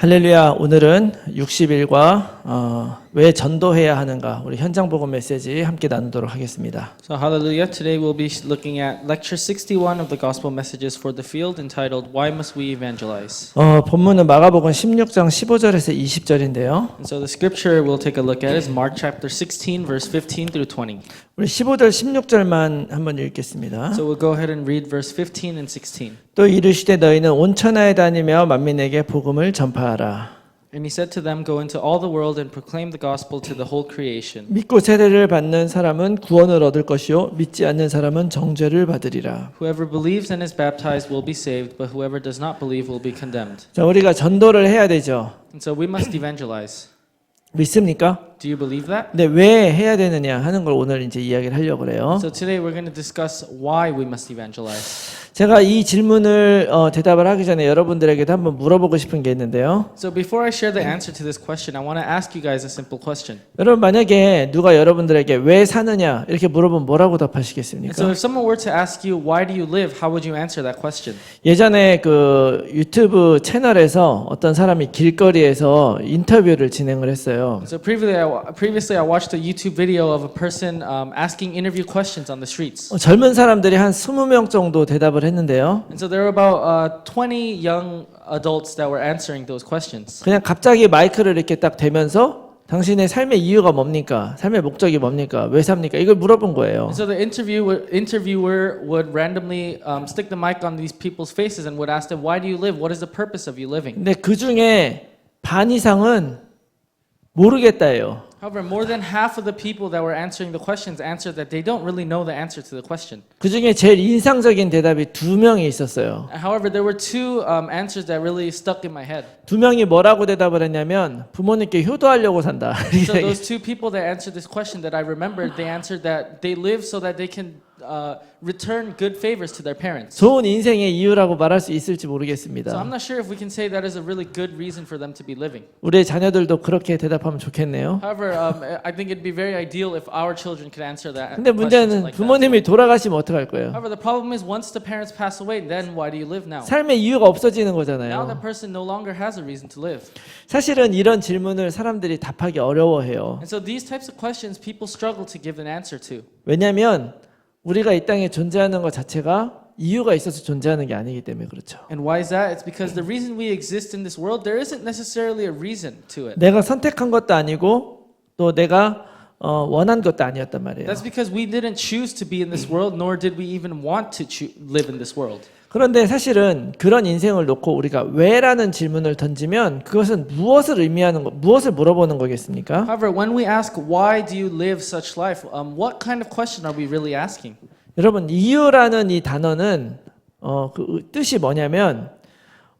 할렐루야. 오늘은 60일과 어, 왜 전도해야 하는가 우리 현장 복음 메시지 함께 나누도록 하겠습니다. So, hallelujah. Today we'll be looking at lecture 61 of the Gospel Messages for the Field entitled Why Must We Evangelize? 어, 본문은 마가복음 16장 15절에서 20절인데요. And so, the scripture we'll take a look at is Mark chapter 16, verse 15 through 20. 우리 15절 16절만 한번 읽겠습니다. So, we'll go ahead and read verse 15 and 16. 또 이르시되 너희는 온 천하에 다니며 만민에게 복음을 전파하라. And he said to them, Go into all the world and proclaim the gospel to the whole creation. 믿고 세례를 받는 사람은 구원을 얻을 것이요 믿지 않는 사람은 정죄를 받으리라. Whoever believes and is baptized will be saved, but whoever does not believe will be condemned. 자, 우리가 전도를 해야 되죠. And so, we must evangelize. 믿습니까? Do you believe that? 근데 왜 해야 되느냐 하는 걸 오늘 이제 이야기를 하려고 그래요. So, today we're going to discuss why we must evangelize. 제가 이 질문을 어, 대답을 하기 전에 여러분들에게도 한번 물어보고 싶은 게 있는데요. So before I share the answer to this question, I want to ask you guys a simple question. 여러분 만약에 누가 여러분들에게 왜 사느냐 이렇게 물어보면 뭐라고 And so 답하시겠습니까? if someone were to ask you why do you live, how would you answer that question? 예전에 그 유튜브 채널에서 어떤 사람이 길거리에서 인터뷰를 진행을 했어요. So previously I, wa- previously I watched a YouTube video of a person um, asking interview questions on the streets. 어, 젊은 사람들이 한 20명 정도 대답을 했는데요. And so there were about uh, 20 young adults that were answering those questions. 그냥 갑자기 마이크를 이렇게 딱 대면서 당신의 삶의 이유가 뭡니까? 삶의 목적이 뭡니까? 왜 삽니까? 이걸 물어본 거예요. And so the interviewer, interviewer would randomly um, stick the mic on these people's faces and would ask them, why do you live? What is the purpose of you living? 근데 그 중에 반 이상은 모르겠다예요. However, more than half of the people that were answering the questions answered that they don't really know the answer to the question. 그 중에 제일 인상적인 대답이 두 명이 있었어요. However, there were two um, answers that really stuck in my head. 두 명이 뭐라고 대답을 했냐면 부모님께 효도하려고 산다. So those two people that answered this question that I remembered, they answered that they live so that they can uh, return good favors to their parents. 좋은 인생의 이유라고 말할 수 있을지 So I'm 모르겠습니다. not sure if we can say that is a really good reason for them to be living. 우리의 자녀들도 그렇게 대답하면 좋겠네요. However, um, I think it'd be very ideal if our children could answer that. 근데 question 문제는 like that. 부모님이 돌아가시면 어떡할 거예요? However, the problem is once the parents pass away, then why do you live now? 삶의 이유가 없어지는 Now 거잖아요. that person no longer has a reason to live. 사실은 이런 질문을 사람들이 답하기 어려워해요. And so these types of questions people struggle to give an answer to. 왜냐하면 우리가 이 땅에 존재하는 것 자체가 이유가 있어서 존재하는 게 아니기 때문에 그렇죠. And why is that? It's because the reason we exist in this world, there isn't necessarily a reason to it. 내가 선택한 것도 아니고 또 내가 어, 원한 것도 아니었단 말이에요. That's because we didn't choose to be in this world, nor did we even want to choo- live in this world. 그런데 사실은 그런 인생을 놓고 우리가 왜라는 질문을 던지면 그것은 무엇을 의미하는 거, 무엇을 물어보는 거겠습니까? However, when we ask why do you live such life, um, what kind of question are we really asking? 여러분 이유라는 이 단어는 어, 그 뜻이 뭐냐면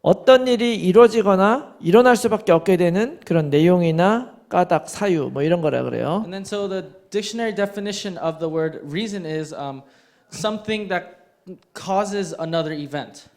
어떤 일이 이루어지거나 일어날 수밖에 없게 되는 그런 내용이나 까닭, 사유 뭐 이런 거라 그래요. And then so the dictionary definition of the word reason is um, something that causes another event.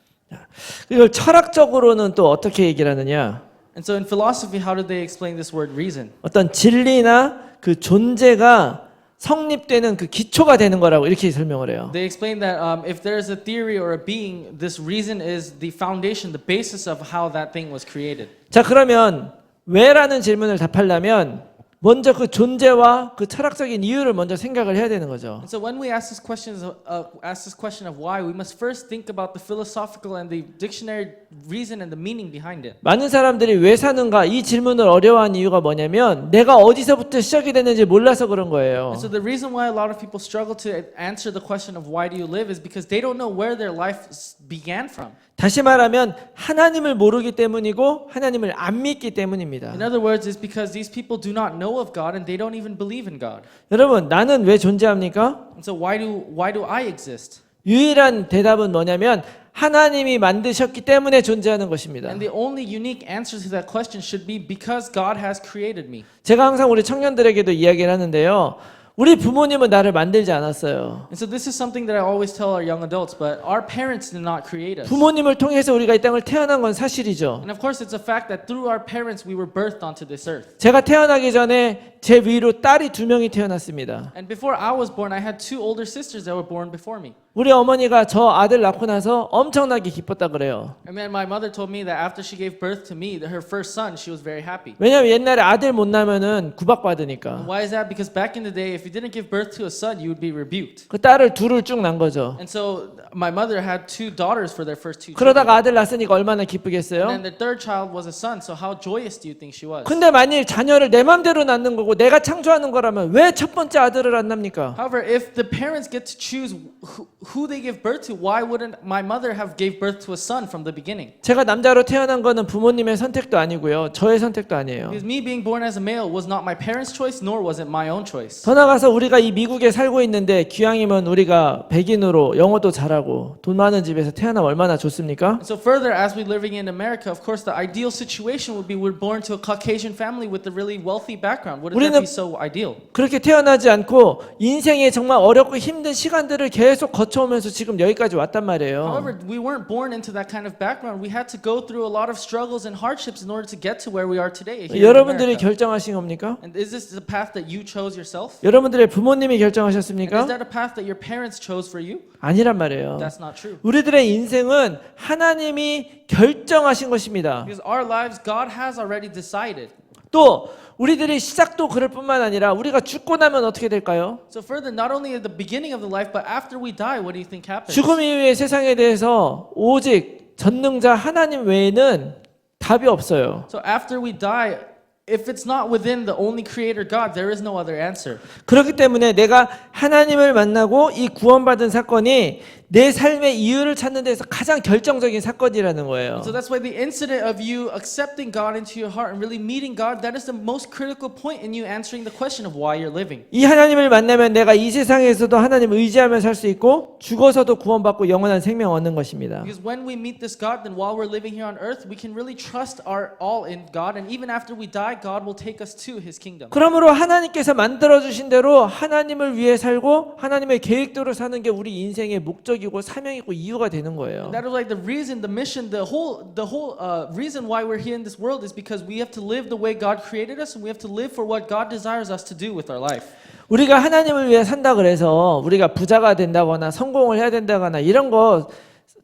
이걸 철학적으로는 또 어떻게 얘기를 하느냐? And so in philosophy, how do they explain this word reason? 어떤 진리나 그 존재가 성립되는 그 기초가 되는 거라고 이렇게 설명을 해요. They explain that um, if there's a theory or a being, this reason is the foundation, the basis of how that thing was created. 자 그러면 왜라는 질문을 답하려면 먼저 그 존재와 그 철학적인 이유를 먼저 생각을 해야 되는 거죠. And so when we ask this question, uh, ask this question of why, we must first think about the philosophical and the dictionary reason and the meaning behind it. 많은 사람들이 왜 사는가 이 질문을 어려워하는 이유가 뭐냐면 내가 어디서부터 시작이 됐는지 몰라서 그런 거예요. And so the reason why a lot of people struggle to answer the question of why do you live is because they don't know where their life began from. 다시 말하면 하나님을 모르기 때문이고 하나님을 안 믿기 때문입니다. In other words, it's because these people do not know of God and they don't even believe in God. 여러분 나는 왜 존재합니까? And so why do why do I exist? 유일한 대답은 뭐냐면 하나님이 만드셨기 때문에 존재하는 것입니다. And the only unique answer to that question should be because God has created me. 제가 항상 우리 청년들에게도 이야기를 하는데요. 우리 부모님은 나를 만들지 않았어요. And so this is something that I always tell our young adults, but our parents did not create us. 부모님을 통해서 우리가 이 땅을 태어난 건 사실이죠. And of course, it's a fact that through our parents we were birthed onto this earth. 제가 태어나기 전에 제 위로 딸이 두 명이 태어났습니다. And before I was born, I had two older sisters that were born before me. 우리 어머니가 저 아들 낳고 나서 엄청나게 기뻤다 그래요. And then my mother told me that after she gave birth to me, that her first son, she was very happy. 왜냐면 옛날에 아들 못 낳으면은 구박받으니까. Why is that? Because back in the day, if you didn't give birth to a son, you would be rebuked. 그 딸을 둘을 쭉 낳은 거죠. And so my mother had two daughters for their first two children. 그러다가 아들 낳았으니까 얼마나 And 기쁘겠어요? then the third child was a son, so how joyous do you think she was? 근데 만일 자녀를 내 맘대로 낳는 거고 내가 창조하는 거라면 왜 첫 번째 아들을 안 납니까? However, if the parents get to choose who, who they give birth to, why wouldn't my mother have gave birth to a son from the beginning? 제가 남자로 태어난 거는 부모님의 선택도 아니고요. 저의 선택도 아니에요. Because me being born as a male was not my parents' choice, nor was it my own choice. 더 나가 서 우리가 이 미국에 살고 있는데 기왕이면 우리가 백인으로 영어도 잘하고 돈 많은 집에서 태어나면 얼마나 좋습니까? So further, as we're living in America, of course, the ideal situation would be we're born to a Caucasian family with a really wealthy background. Wouldn't that be so ideal? 그렇게 태어나지 않고 인생에 정말 어렵고 힘든 시간들을 계속 거쳐오면서 지금 여기까지 왔단 말이에요. However, we weren't born into that kind of background. We had to go through a lot of struggles and hardships in order to get to where we are today. 여러분들이. 결정하신 겁니까? And is this the path that you chose yourself? 여러분 들의 부모님이 결정하셨습니까? that a path that your parents chose for you? 아니란 말이에요. That's not true. 우리들의 인생은 하나님이 결정하신 것입니다. Because our lives, God has already decided. 또 우리들의 시작도 그럴 뿐만 아니라 우리가 죽고 나면 어떻게 될까요? So further, not only at the beginning of the life, but after we die, what do you think happens? 죽음 이후의 세상에 대해서 오직 전능자 하나님 외에는 답이 없어요. So after we die, if it's not within the only creator God, there is no other answer. 그렇기 때문에 내가 하나님을 만나고 이 구원받은 사건이 내 삶의 이유를 찾는 데서 가장 결정적인 사건이라는 거예요. So that's why the incident of you accepting God into your heart and really meeting God, that is the most critical point in you answering the question of why you're living. 이 하나님을 만나면 내가 이 세상에서도 하나님을 의지하며 살 수 있고 죽어서도 구원받고 영원한 생명 얻는 것입니다. Because when we meet this God, then while we're living here on earth, we can really trust our all in God. And even after we die, God will take us to his kingdom. 그러므로 하나님께서 만들어 주신 대로 하나님을 위해 살고 하나님의 계획대로 사는 게 우리 인생의 목적이 고 사명이고 이유가 되는 거예요. That is like the reason, the mission, the whole, the whole uh, reason why we're here in this world is because we have to live the way God created us, and we have to live for what God desires us to do with our life. 우리가 하나님을 위해 산다 그래서 우리가 부자가 된다거나 성공을 해야 된다거나 이런 거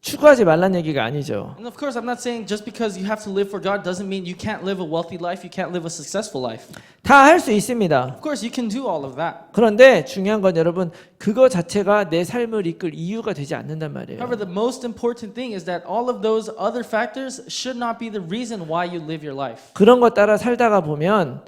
추구하지 말란 얘기가 아니죠. And of course, I'm not saying just because you have to live for God doesn't mean you can't live a wealthy life, you can't live a successful life. 다 할 수 있습니다. Of course, you can do all of that. 그런데 중요한 건 여러분 그거 자체가 내 삶을 이끌 이유가 되지 않는단 말이에요. However, the most important thing is that all of those other factors should not be the reason why you live your life. 그런 것 따라 살다가 보면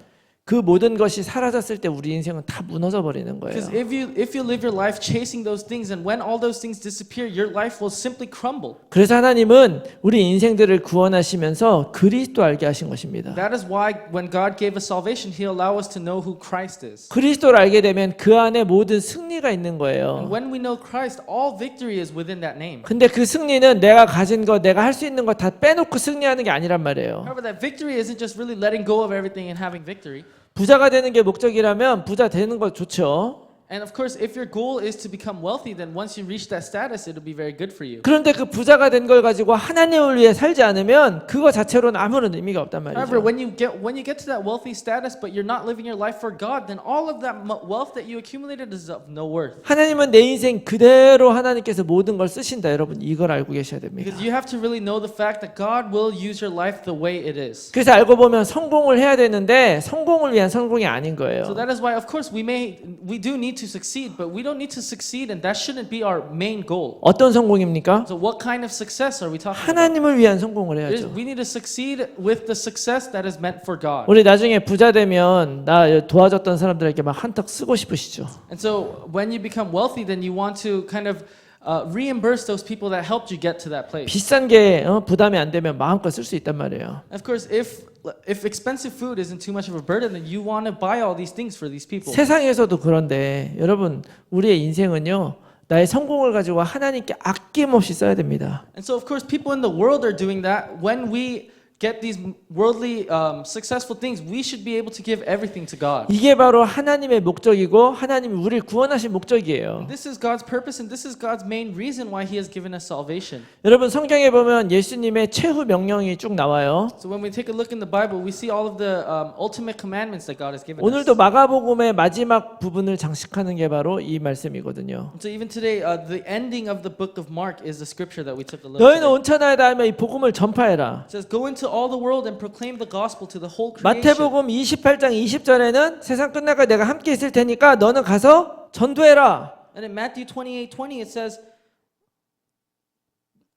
그 모든 것이 사라졌을 때 우리 인생은 다 무너져 버리는 거예요. Because if you if you live your life chasing those things, and when all those things disappear, your life will simply crumble. 그래서 하나님은 우리 인생들을 구원하시면서 그리스도 알게 하신 것입니다. That is why when God gave us salvation, He allowed us to know who Christ is. 그리스도를 알게 되면 그 안에 모든 승리가 있는 And 거예요. when we know Christ, all victory is within that name. 근데 그 승리는 내가 가진 것, 내가 할 수 있는 것다 빼놓고 승리하는 게 아니란 말이에요. However, that victory isn't just really letting go of everything and having victory. 부자가 되는 게 목적이라면 부자 되는 거 좋죠. And of course, if your goal is to become wealthy, then once you reach that status, it'll be very good for you. 그런데 그 부자가 된 걸 가지고 하나님을 위해 살지 않으면 그거 자체로는 아무런 의미가 없단 However, 말이죠. when you get when you get to that wealthy status, but you're not living your life for God, then all of that mo- wealth that you accumulated is of no worth. 하나님은 내 인생 그대로 하나님께서 모든 걸 쓰신다. 여러분 이걸 알고 계셔야 됩니다. Because you have to really know the fact that God will use your life the way it is. 그래서 알고 보면 성공을 해야 되는데 성공을 위한 성공이 아닌 So 거예요. that is why, of course, we may we do need to succeed, but we don't need to succeed, and that shouldn't be our main goal. 어떤 성공입니까? So what kind of success are we talking about? 하나님을 위한 성공을 It is- 해야죠. We need to succeed with the success that is meant for God. 우리 나중에 부자 되면 나 도와줬던 사람들에게 막 한턱 쓰고 싶으시죠. And so when you become wealthy, then you want to kind of uh, reimburse those people that helped you get to that place. 비싼 게 어, 부담이 안 되면 마음껏 쓸 수 있단 말이에요. Of course, if if expensive food isn't too much of a burden, then you want to buy all these things for these people. 세상에서도 그런데 여러분 우리의 인생은요 나의 성공을 가지고 하나님께 아낌없이 써야 됩니다. And so, of course, people in the world are doing that when we get these worldly um, successful things, we should be able to give everything to God. 이게 바로 하나님의 목적이고 하나님이 우리를 구원하신 목적이에요. This is God's purpose and this is God's main reason why He has given us salvation. 여러분 성경에 보면 예수님의 최후 명령이 쭉 나와요. So when we take a look in the Bible, we see all of the um, ultimate commandments that God has given us. 오늘도 마가복음의 마지막 부분을 장식하는 게 바로 이 말씀이거든요. So even today, uh, the ending of the book of Mark is the scripture that we took a look 너희는 at. 온천하에 닿으며 이 복음을 전파해라. It says, "Go into all the world and proclaim the gospel to the whole creation." 마태복음 28장 20절에는 세상 끝날까 내가 함께 있을 테니까 너는 가서 전도해라. And in Matthew 28:20 it says,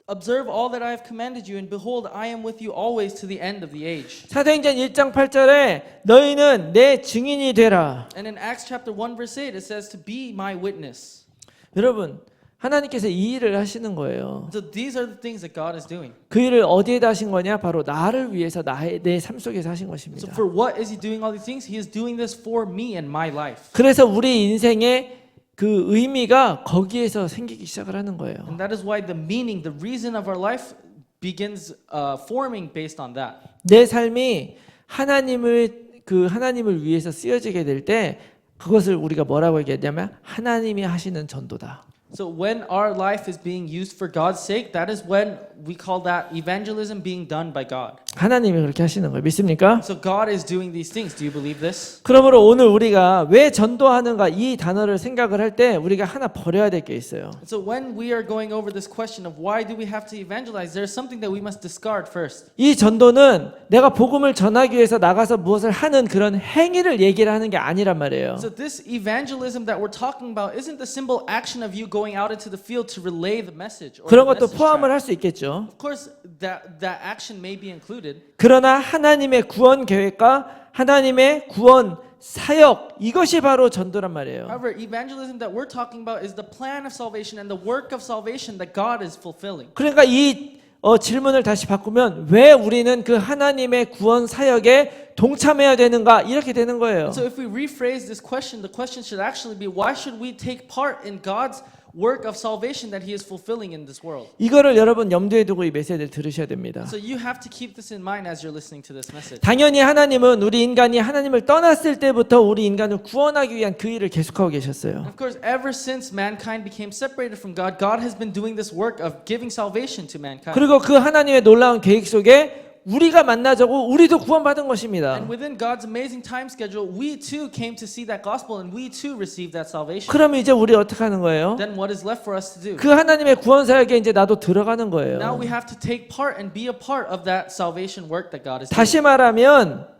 "Observe all that I have commanded you, and behold, I am with you always to the end of the age." 사도행전 1장 8절에 너희는 내 증인이 되라. And in Acts chapter 1 verse 8 it says to be my witness. 여러분 하나님께서 이 일을 하시는 거예요. So these are the things that God is doing. 그 일을 어디에다 하신 거냐? 바로 나를 위해서 나의 내 삶 속에서 하신 So 것입니다. for what is he doing all these things? He is doing this for me and my life. 그래서 우리 인생의 그 의미가 거기에서 생기기 시작을 하는 거예요. And that is why the meaning, the reason of our life begins uh, forming based on that. 내 삶이 하나님을 그 하나님을 위해서 쓰여지게 될 때 그것을 우리가 뭐라고 얘기하냐면 하나님이 하시는 전도다. So when our life is being used for God's sake, that is when we call that evangelism being done by God. 하나님이 그렇게 하시는 거예요. 믿습니까? So God is doing these things. Do you believe this? 그러므로 오늘 우리가 왜 전도하는가 이 단어를 생각을 할 때 우리가 하나 버려야 될 게 있어요. So when we are going over this question of why do we have to evangelize, there's something that we must discard first. 이 전도는 내가 복음을 전하기 위해서 나가서 무엇을 하는 그런 행위를 얘기를 하는 게 아니란 말이에요. So this evangelism that we're talking about isn't the simple action of you going out into the field to relay the message. 그런 것도 포함을. 할 수 있겠죠. Of course, that that action may be included. 그러나 하나님의 구원 계획과 하나님의 구원 사역 이것이 바로 전도란 말이에요. However, evangelism that we're talking about is the plan of salvation and the work of salvation that God is fulfilling. 그러니까 이 어, 질문을 다시 바꾸면 왜 우리는 그 하나님의 구원 사역에 동참해야 되는가 이렇게 되는 거예요. So if we rephrase this question, the question should actually be why should we take part in God's work of salvation that he is fulfilling in this world? 이거를 여러분 염두에 두고 이 메시지를 들으셔야 됩니다. So you have to keep this in mind as you're listening to this message. 당연히 하나님은 우리 인간이 하나님을 떠났을 때부터 우리 인간을 구원하기 위한 그 일을 계속하고 계셨어요. Of course, ever since mankind became separated from God, God has been doing this work of giving salvation to mankind. 그리고 그 하나님의 놀라운 계획 속에 우리가 만나자고 우리도 구원받은 것입니다. And within God's amazing time schedule, we too came to see that gospel and we too received that salvation. 그러면 이제 우리 어떻게 하는 거예요? Then what is left for us to do? 그 하나님의 구원 사역에 이제 나도 들어가는 거예요. Now we have to take part and be a part of that salvation work that God is. 다시 말하면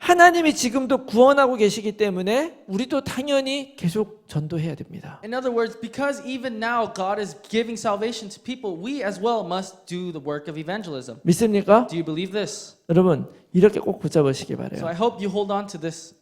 하나님이 지금도 구원하고 계시기 때문에 우리도 당연히 계속 전도해야 됩니다. In other words, because even now God is giving salvation to people, we as well must do the work of evangelism. 믿습니까? Do you believe this? 여러분 이렇게 꼭 붙잡으시기 So 바래요. I hope you hold on to this.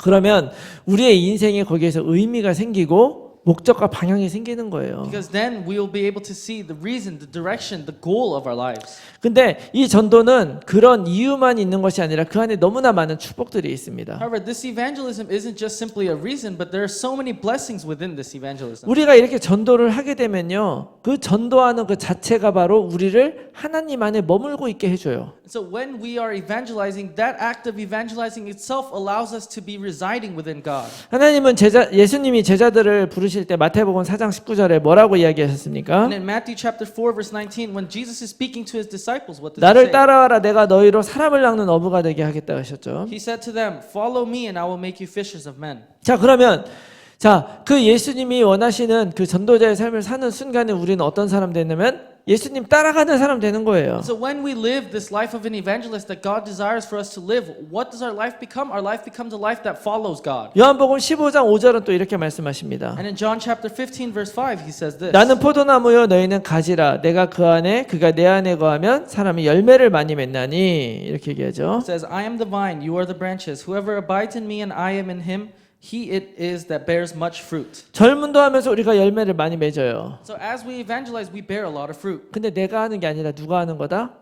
그러면 우리의 인생에 거기에서 의미가 생기고 목적과 방향이 생기는 거예요. Because then we will be able to see the reason, the direction, the goal of our lives. 근데 이 전도는 그런 이유만 있는 것이 아니라 그 안에 너무나 많은 축복들이 있습니다. However, this evangelism isn't just simply a reason, but there are so many blessings within this evangelism. 우리가 이렇게 전도를 하게 되면요. 그 전도하는 그 자체가 바로 우리를 하나님 안에 머물고 있게 해 줘요. So when we are evangelizing, that act of evangelizing itself allows us to be residing within God. 하나님은 제자, 예수님이 제자들을 부르 실 때 마태복음 4장 19절에 뭐라고 이야기하셨습니까? And in Matthew chapter 4 verse 19 when Jesus is speaking to his disciples what does he 나를 say? 따라와라 내가 너희로 사람을 낚는 어부가 되게 하겠다 하셨죠. He said to them, "Follow me and I will make you fishers of men." 자 그러면 자 그 예수님이 원하시는 그 전도자의 삶을 사는 순간에 우리는 어떤 사람 되냐면 예수님 따라가는 사람 되는 거예요. So when we live this life of an evangelist that God desires for us to live, what does our life become? Our life becomes a life that follows God. 요한복음 15장 5절은 또 이렇게 말씀하십니다. And in John chapter 15 verse 5 he says this. 나는 포도나무요 너희는 가지라 내가 그 안에 그가 내 안에 거하면 사람이 열매를 많이 맺나니 이렇게 얘기하죠. Says, I am the vine, you are the branches. Whoever abides in me and I am in him, he it is that bears much fruit. 젊은도 하면서 우리가 열매를 많이 맺어요. So as we evangelize, we bear a lot of fruit. 근데 내가 하는 게 아니라 누가 하는 거다?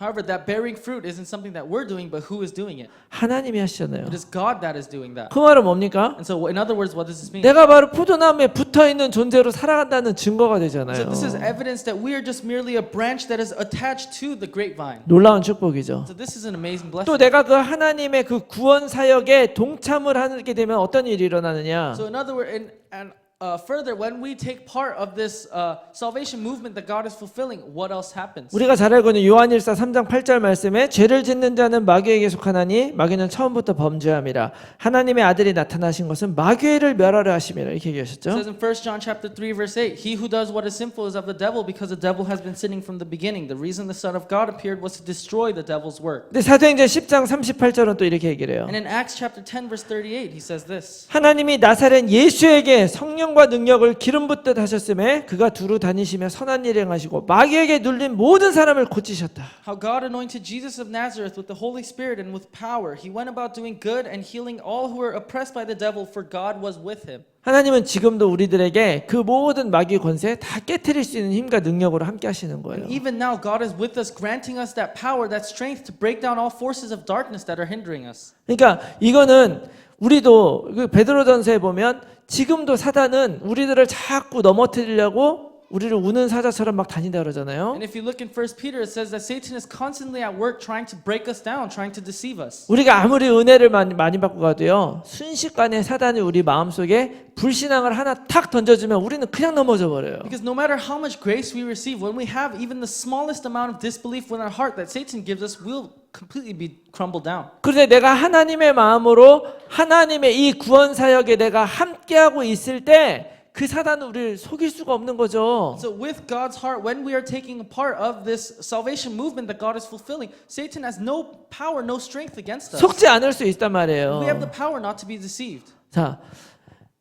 However, that bearing fruit isn't something that we're doing, but who is doing it? 하나님이 하시잖아요. It is God that is doing that. 그 말은 뭡니까? And so, in other words, what does this mean? 내가 바로 포도나무에 붙어 있는 존재로 살아간다는 증거가 So 되잖아요. this is evidence that we are just merely a branch that is attached to the grapevine. 놀라운 축복이죠. So this is an amazing 또 blessing. 내가 그 하나님의 그 구원 사역에 동참을 하게 되면 어떤 일이 일어나느냐? So in other words, and, and uh, further, when we take part of this uh, salvation movement that God is fulfilling, what else happens? 우리가 잘 알고 있는 요한일서 3장 8절 말씀에 죄를 짓는 자는 마귀에게 속하나니 마귀는 처음부터 범죄함이라 하나님의 아들이 나타나신 것은 마귀를 멸하려 하심이라 이렇게 It 얘기하셨죠. says in 1 John chapter 3 verse 8, he who does what is sinful is of the devil because the devil has been sinning from the beginning. The reason the son of God appeared was to destroy the devil's work. 근데 사도행전 10장 38절은 또 이렇게 얘기를 해요. And in Acts chapter 10 verse 38, he says this. 하나님이 나사렛 예수에게 성령 과 능력을 기름 붓듯 하셨음에 그가 두루 다니시며 선한 일 행하시고 마귀에게 눌린 모든 사람을 고치셨다. How God anointed Jesus of Nazareth with the Holy Spirit and with power. He went about doing good and healing all who were oppressed by the devil, for God was with him. 하나님은 지금도 우리들에게 그 모든 마귀 권세 다 깨뜨릴 수 있는 힘과 능력으로 함께 하시는 거예요. And even now, God is with us, granting us that power, that strength to break down all forces of darkness that are hindering us. 그러니까 이거는 우리도 그 베드로전서에 보면 지금도 사단은 우리들을 자꾸 넘어뜨리려고 우리를 우는 사자처럼 막 다닌다 그러잖아요. And if you look in 1 Peter, it says that Satan is constantly at work trying to break us down, trying to deceive us. 우리가 아무리 은혜를 많이, 많이 받고 가도요 순식간에 사단이 우리 마음속에 불신앙을 하나 탁 던져 주면 우리는 그냥 넘어져 버려요. Because no matter how much grace we receive, when we have even the smallest amount of disbelief in our heart that Satan gives us, we'll completely be crumbled down. 그런데 내가 하나님의 마음으로 하나님의 이 구원 사역에 내가 함께하고 있을 때 그 사단은 우리를 속일 수가 없는 거죠. So, with God's heart, when we are taking part of this salvation movement that God is fulfilling, Satan has no power, no strength against us. 속지 않을 수 있단 말이에요. We have the power not to be deceived. 자,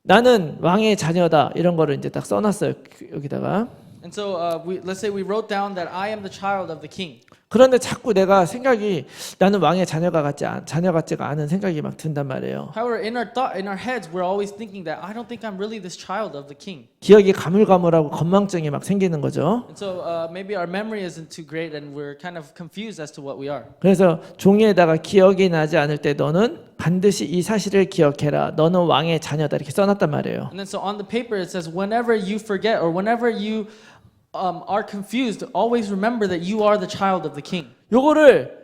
나는 왕의 자녀다 이런 거를 이제 딱 써놨어요 그- 여기다가. And so, uh, we, let's say we wrote down that I am the child of the king. 그런데 자꾸 내가 생각이 나는 왕의 자녀가 같지 않, 자녀 같지가 않은 생각이 막 든단 말이에요. However, in our thought, in our heads, we're always thinking that I don't think I'm really this child of the king. 기억이 가물가물하고 건망증이 막 생기는 거죠. And so, uh, maybe our memory isn't too great, and we're kind of confused as to what we are. 그래서 종이에다가 기억이 나지 않을 때 너는 반드시 이 사실을 기억해라. 너는 왕의 자녀다 이렇게 써놨단 말이에요. And then, so on the paper, it says, whenever you forget or whenever you um, are confused, always remember that you are the child of the king. 요거를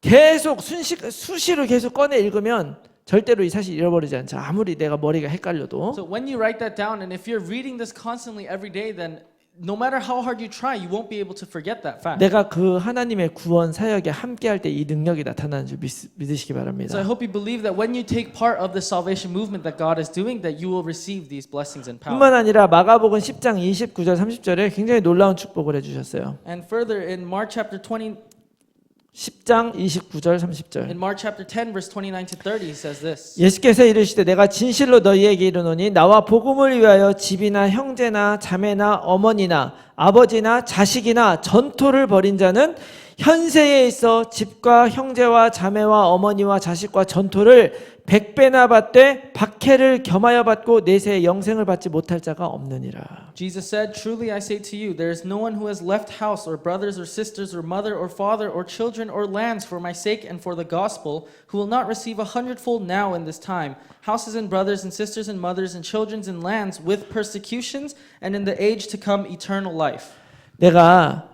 계속 순식 수시로 계속 꺼내 읽으면 절대로 이 사실 잃어버리지 않죠. 아무리 내가 머리가 헷갈려도. So when you write that down, and if you're reading this constantly every day, then no matter how hard you try, you won't be able to forget that fact. 내가 그 하나님의 구원 사역에 함께할 때 이 능력이 나타나는 줄 믿, 믿으시기 So I 바랍니다. hope you believe that when you take part of the salvation movement that God is doing, that you will receive these blessings and power. 뿐만 아니라 마가복음 10장 29절 30절에 굉장히 놀라운 축복을 해주셨어요. And further, in Mark chapter 20, 10장 29절 30절. in Mark chapter 10, verse 29 to 30, he says this. 예수께서 이르시되 내가 진실로 너희에게 이르노니 나와 복음을 위하여 집이나 형제나 자매나 어머니나 아버지나 자식이나 전토를 벌인 자는 현세에 있어 집과 형제와 자매와 어머니와 자식과 전토를 백배나 받되 박해를 겸하여 받고 내세에 영생을 받지 못할 자가 없느니라. Jesus said, Truly I say to you, there is no one who has left house or brothers or sisters or mother or father or children or lands for my sake and for the gospel who will not receive a hundredfold now in this time houses and brothers and sisters and mothers and children and lands with persecutions and in the age to come eternal life. 내가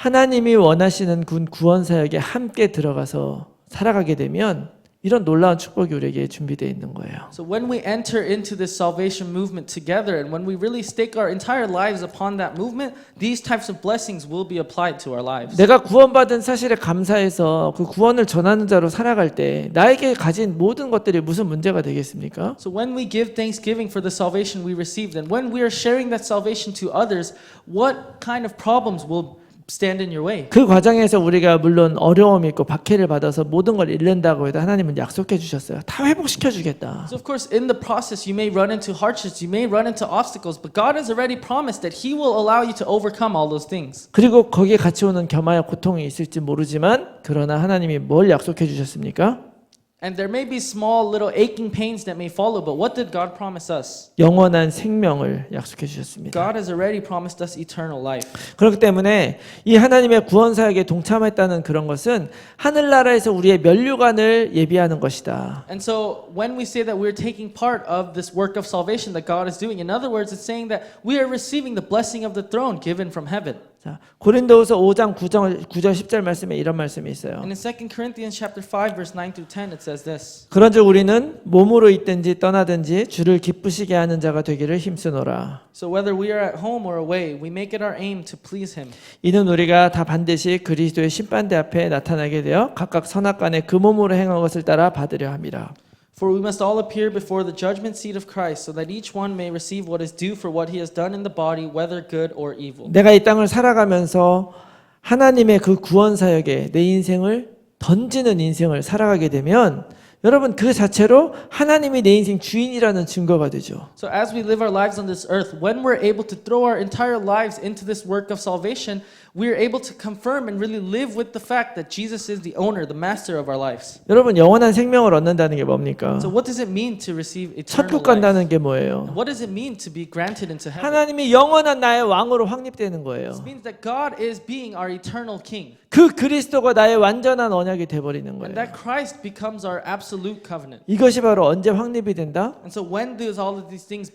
하나님이 원하시는 군 구원 사역에 함께 들어가서 살아가게 되면 이런 놀라운 축복이 우리에게 준비되어 있는 거예요. So when we enter into this salvation movement together and when we really stake our entire lives upon that movement, these types of blessings will be applied to our lives. 내가 구원받은 사실에 감사해서 그 구원을 전하는 자로 살아갈 때 나에게 가진 모든 것들이 무슨 문제가 되겠습니까? So when we give thanksgiving for the salvation we received, and when we are sharing that salvation to others, what kind of problems will stand in your way? 그 과정에서 우리가 물론 어려움이 있고 박해를 받아서 모든 걸 잃는다고 해도 하나님은 약속해 주셨어요. 다 회복시켜 주겠다. So of course, in the process, you may run into hardships, you may run into obstacles, but God has already promised that He will allow you to overcome all those things. 그리고 거기에 같이 오는 겸하여 고통이 있을지 모르지만 그러나 하나님이 뭘 약속해 주셨습니까? And there may be small little aching pains that may follow, but what did God promise us? 영원한 생명을 약속해 주셨습니다. God has already promised us eternal life. 그렇기 때문에 이 하나님의 구원 사역에 동참했다는 그런 것은 하늘나라에서 우리의 면류관을 예비하는 것이다. And so when we say that we're taking part of this work of salvation that God is doing, in other words, it's saying that we are receiving the blessing of the throne given from heaven. 자, 고린도후서 5장 9절 9절 10절 말씀에 이런 말씀이 있어요. And in 2 Corinthians chapter 5 verse 9 through 10 it says this. 그런즉 우리는 몸으로 있든지 떠나든지 주를 기쁘시게 하는 자가 되기를 힘쓰노라. So whether we are at home or away, we make it our aim to please him. 이는 우리가 다 반드시 그리스도의 심판대 앞에 나타나게 되어 각각 선악간에 그 몸으로 행한 것을 따라 받으려 함이라. For we must all appear before the judgment seat of Christ, so that each one may receive what is due for what he has done in the body, whether good or evil. 내가 이 땅을 살아가면서 하나님의 그 구원 사역에 내 인생을 던지는 인생을 살아가게 되면 여러분 그 자체로 하나님이 내 인생 주인이라는 증거가 되죠. So as we live our lives on this earth, when we're able to throw our entire lives into this work of salvation, we are able to confirm and really live with the fact that Jesus is the owner, the master of our lives. 여러분 영원한 생명을 얻는다는 게 뭡니까? So what does it mean to receive eternal 천국 life? 간다는 게 뭐예요? What does it mean to be granted into heaven? 하나님이 영원한 나의 왕으로 확립되는 거예요. This means that God is being our eternal king, 그 그리스도가 나의 완전한 언약이 돼버리는 and 거예요. that Christ becomes our absolute covenant. 이것이 바로 언제 확립이 된다? And so when does all of these things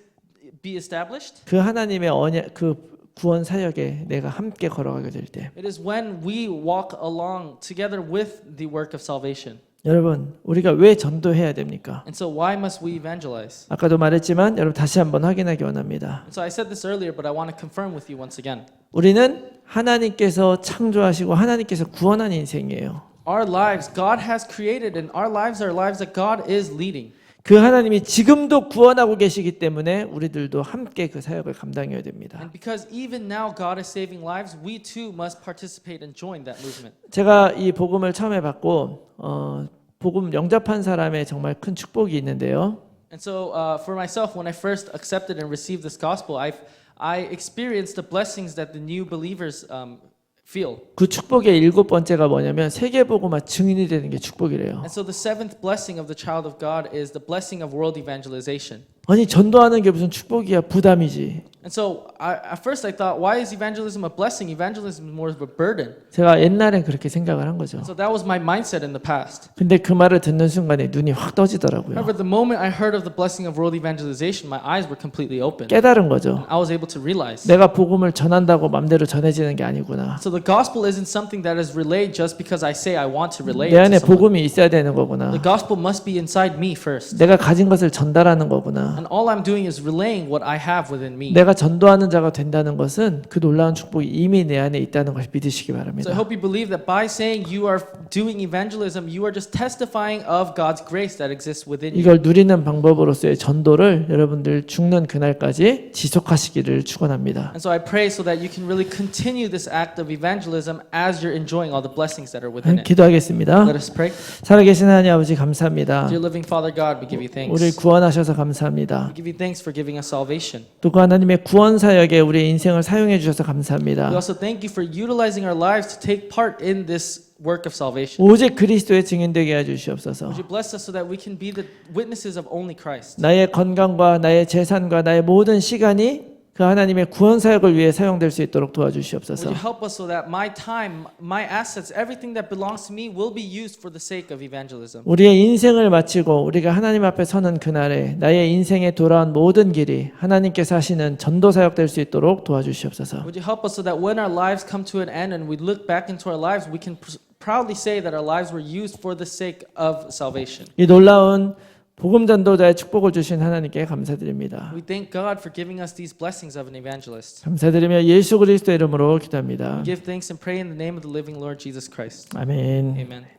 be established? 그 하나님의 언약, 그 구원 사역에 내가 함께 걸어가게 될 때. It is when we walk along together with the work of salvation. 여러분, 우리가 왜 전도해야 됩니까? And so why must we evangelize? 아까도 말했지만 여러분 다시 한번 확인하기 원합니다. So I said this earlier, but I want to confirm with you once again. 우리는 하나님께서 창조하시고 하나님께서 구원한 인생이에요. Our lives, God has created, and our lives are lives that God is leading. 그 하나님이 지금도 구원하고 계시기 때문에 우리들도 함께 그 사역을 감당해야 됩니다. And because even now God is saving lives, we too must participate and join that movement. 제가 이 복음을 처음에 받고 어, 복음 영접한 사람의 정말 큰 축복이 있는데요. And so, uh, for myself, when I first accepted and received this gospel, I I experienced the blessings that the new believers um, feel. 그 축복의 일곱 번째가 뭐냐면 세계 복음화 증인이 되는 게 축복이래요. And so, the seventh blessing of the child of God is the blessing of world evangelization. 아니 전도하는 게 무슨 축복이야 부담이지. And so, I, at first, I thought, why is evangelism a blessing? Evangelism is more of a burden. 제가 옛날엔 그렇게 생각을 한 거죠. And so, that was my mindset in the past. 근데 그 말을 듣는 순간에 눈이 확 떠지더라고요. However, the moment I heard of the blessing of world evangelization, my eyes were completely open. 깨달은 거죠. I was able to realize. 내가 복음을 전한다고 맘대로 전해지는 게 아니구나. So the gospel isn't something that is relayed just because I say I want to relay 내 it 안에 to someone. 복음이 있어야 되는 거구나. The gospel must be inside me first. 내가 가진 것을 전달하는 거구나. And all I'm doing is relaying what I have within me. 내가 전도하는 자가 된다는 것은 그 놀라운 축복이 이미 내 안에 있다는 것을 믿으시기 So I 바랍니다. hope you believe that by saying you are doing evangelism, you are just testifying of God's grace that exists within you. 이걸 누리는 방법으로서의 전도를 여러분들 죽는 그날까지 지속하시기를 축원합니다. And so I pray so that you can really continue this act of evangelism as you're enjoying all the blessings that are within it. 기도하겠습니다. Let us pray. 살아계신 하나님 아버지 감사합니다. Dear living Father God, we give you thanks. 우리를 구원하셔서 감사합니다. We give you thanks for giving us salvation. 또그 하나님의 구원 사역에 우리의 인생을 사용해 주셔서 We 감사합니다. also thank you for utilizing our lives to take part in this work of salvation. 오직 그리스도의 증인 되게 해 주시옵소서. Would you bless us so that we can be the witnesses of only Christ? 나의 건강과 나의 재산과 나의 모든 시간이 그 하나님의 구원 사역을 위해 사용될 수 있도록 Would 도와주시옵소서. you help us so that my time, my assets, everything that belongs to me will be used for the sake of evangelism? 우리의 인생을 마치고 우리가 하나님 앞에 서는 그날에 나의 인생에 돌아온 모든 길이 하나님께서 하시는 전도 사역 될 수 있도록 도와주시옵소서. Would you help us so that when our lives come to an end and we look back into our lives, we can pr- proudly say that our lives were used for the sake of salvation? 이 놀라운 복음 전도자의 축복을 주신 하나님께 감사드립니다. We thank God for giving us these blessings of an evangelist. 감사드리며 예수 그리스도 이름으로 기도합니다. We give thanks and pray in the name of the living Lord Jesus Christ. 아멘. Amen.